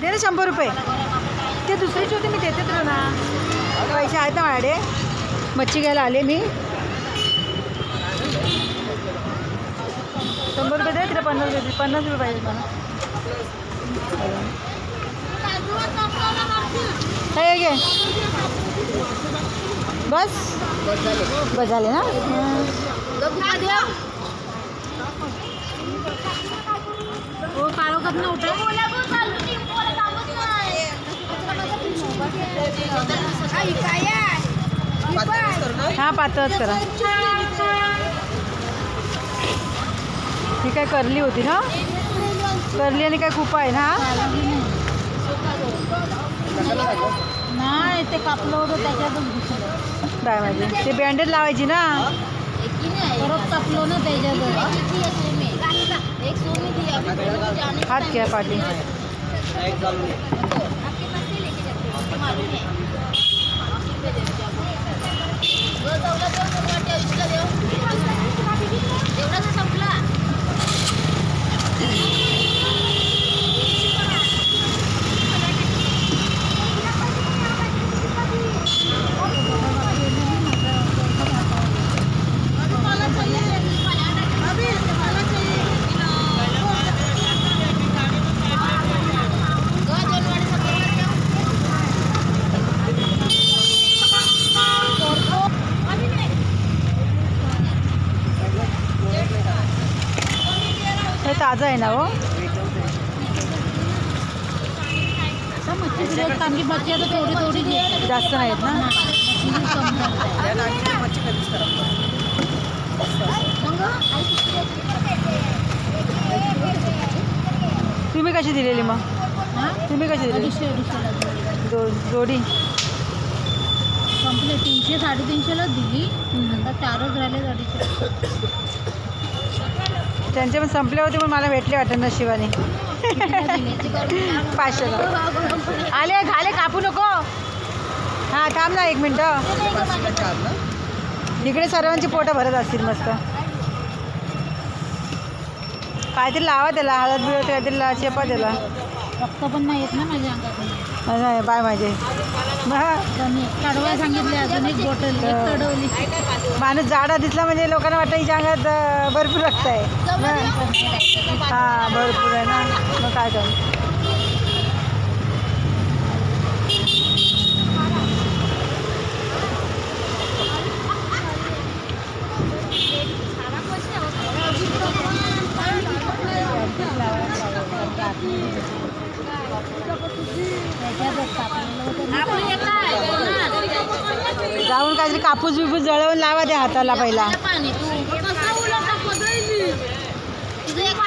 दे ना शंभर रुपये. ते दुसरीची होती मी देते तुला ना पैसे आहेत ना माझ्याडे मच्छी घ्यायला आले मी. शंभर रुपये दे तिला पन्नास रुपये पन्नास रुपये पाहिजे मला. काय घे. बस. बस झाले ना? हो काळो कप नव्हतं. हा पातळच करा. ही काय करली होती ना? करली आणि काय खूप आहे ना? हा? नाही ते कापलं होतं त्याच्यातच घुसलं. काय माहिती ते बँडेज लावायची ना? परत कापलो ना त्याच्यात हात घ्या पाठी Yeah. ताजा आहे ना हो? जास्त नाहीत आहेत ना? तुम्ही कशी दिलेली मग? तुम्ही कशी दिली दो जोडी? कंप्लीट तीनशे साडेतीनशेलाच दिली. आता चारच राहिले अडीचशे त्यांचे पण संपले होते पण मला भेटले वाटत नशिबाने. पाचशेला. आले झाले कापू नको. हां थांब ना एक मिनटं. इकडे सर्वांची पोटं भरत असतील मस्त. काहीतरी लावा त्याला हळद बिळद काहीतरी ला चेपा त्याला. रक्त पण नाही येत ना माझ्या अंगात नाही बाय माझे. कडवा सांगितले अजून एक बॉटल एक चढवली माणूस जाडा दिसला म्हणजे लोकांना वाटतं हिच्या अंगात भरपूर रक्त आहे. हां भरपूर आहे ना. मग काय कर? लावून काहीतरी कापूस बिपूस जळवून लावा त्या हाताला पहिला. पाणी तू कसं उलट तुझं एक